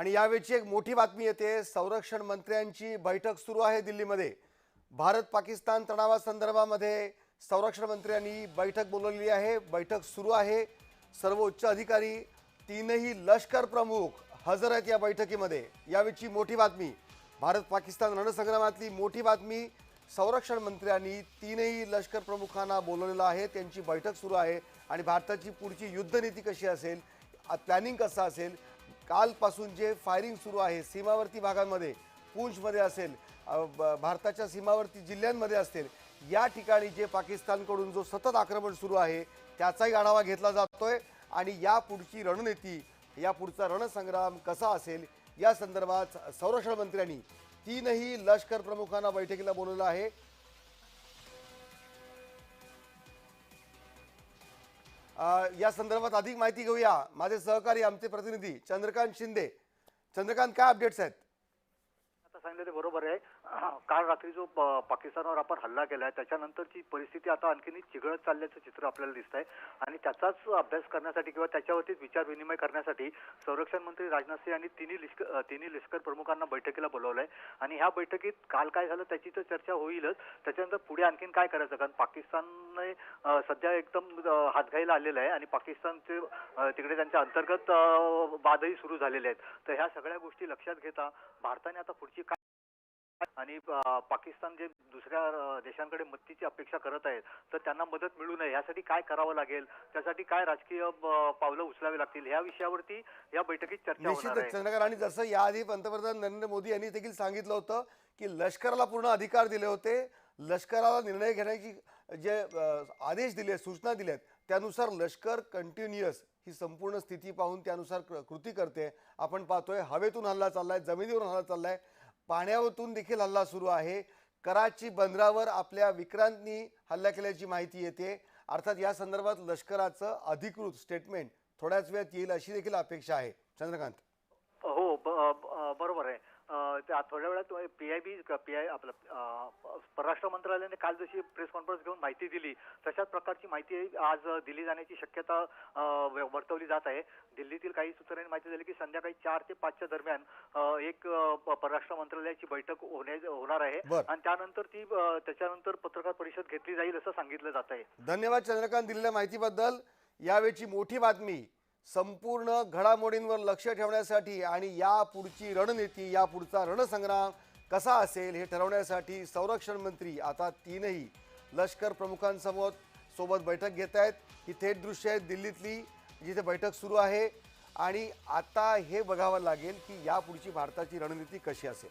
आणि यावेळची एक मोठी बातमी येते संरक्षण मंत्र्यांची बैठक सुरू आहे दिल्लीमध्ये. भारत पाकिस्तान तणावासंदर्भामध्ये संरक्षण मंत्र्यांनी बैठक बोलवलेली आहे बैठक सुरू आहे. सर्व उच्च अधिकारी तीनही लष्कर प्रमुख हजर आहेत या बैठकीमध्ये. यावेळची मोठी बातमी भारत पाकिस्तान रणसंग्रामातली मोठी बातमी संरक्षण मंत्र्यांनी तीनही लष्कर प्रमुखांना बोलवलेलं आहे त्यांची बैठक सुरू आहे आणि भारताची पुढची युद्धनीती कशी असेल प्लॅनिंग कसं असेल कालपासून जे फायरिंग सुरू आहे सीमावर्ती भागांमध्ये पूंछमध्ये असेल ब- भारताच्या सीमावर्ती जिल्ह्यांमध्ये असेल या ठिकाणी जे पाकिस्तानकडून जो सतत आक्रमण सुरू आहे त्याचाही आढावा घेतला जातोय. आणि या पुढची रणनीती या पुढचा रणसंग्राम कसा असेल या संदर्भात संरक्षण मंत्र्यांनी तीनही लष्कर प्रमुखांना बैठकीला बोलवलं आहे. या संदर्भात अधिक माहिती घेऊया. माझे सहकारी आमचे प्रतिनिधी चंद्रकांत शिंदे. चंद्रकांत काय अपडेट्स आहेत? आता सांगितलं ते बरोबर आहे. रात्री जो पाकिस्तानवर आपण हल्ला केलाय त्याच्यानंतरची परिस्थिती आता आणखीनही चिघळत चालल्याचं चित्र आपल्याला दिसत आहे आणि त्याचाच अभ्यास करण्यासाठी किंवा त्याच्यावरतीच विचार विनिमय करण्यासाठी संरक्षण मंत्री राजनाथ सिंह यांनी तिन्ही लष्कर तिन्ही लष्कर प्रमुखांना बैठकीला बोलवलंय. आणि ह्या बैठकीत काल काय झालं त्याची तर चर्चा होईलच. त्याच्यानंतर पुढे आणखीन काय करायचं? कारण पाकिस्तानने सध्या एकदम हातघाईला आलेलं आहे. आणि पाकिस्तानचे तिकडे त्यांच्या अंतर्गत वादही सुरू झालेले आहेत. तर ह्या सगळ्या गोष्टी लक्षात घेता भारताने आता पुढची काय आणि पाकिस्तान जे दुसऱ्या देशांकडे मदतीची अपेक्षा करत आहेत तर त्यांना मदत मिळू नये. यासाठी काय करावं लागेल? त्यासाठी काय राजकीय पावलं उचलावी लागतील? या विषयावरती या बैठकीत चर्चा होणार निश्चितच चंद्रकांत. आणि जसं याआधी पंतप्रधान नरेंद्र मोदी यांनी देखील सांगितलं होतं की लष्कराला पूर्ण अधिकार दिले होते. लष्कराला निर्णय घेण्याची जे आदेश दिले सूचना दिल्यात त्यानुसार लष्कर कंटिन्युअस ही संपूर्ण स्थिती पाहून त्यानुसार कृती करते. आपण पाहतोय हवेतून हल्ला चाललाय जमिनीवरून हल्ला चाललाय. पाण्यावरतून देखील हल्ला सुरू आहे. कराची बंदरावर आपल्या विक्रांतनी हल्ला केल्याची माहिती येते. अर्थात या संदर्भात लष्कराचं अधिकृत स्टेटमेंट थोड्याच वेळात येईल अशी देखील अपेक्षा आहे. चंद्रकांत. हो बरोबर आहे. थोड्या वेळात P I B P I आपलं परराष्ट्र मंत्रालयाने काल जशी प्रेस कॉन्फरन्स घेऊन माहिती दिली तशाच प्रकारची माहिती आज दिली जाण्याची शक्यता वर्तवली जात आहे. दिल्लीतील काही सूत्रांनी माहिती दिली की संध्याकाळी चार ते पाचच्या दरम्यान एक परराष्ट्र मंत्रालयाची बैठक होण्या होणार आहे. आणि त्यानंतर ती त्याच्यानंतर पत्रकार परिषद घेतली जाईल असं सांगितलं जात आहे. धन्यवाद चंद्रकांत दिलेल्या माहितीबद्दल. यावेळची मोठी बातमी संपूर्ण घडामोडींवर लक्ष ठेवण्यासाठी आणि या पुढची रणनीती या पुढचा रणसंग्राम कसा असेल हे ठरवण्यासाठी संरक्षण मंत्री आता तीनही लष्कर प्रमुखांसमोर सोबत बैठक घेत आहेत. ही थेट दृश्य आहेत दिल्लीतली जिथे बैठक सुरू आहे. आणि आता हे बघावं लागेल की या पुढची भारताची रणनीती कशी असेल.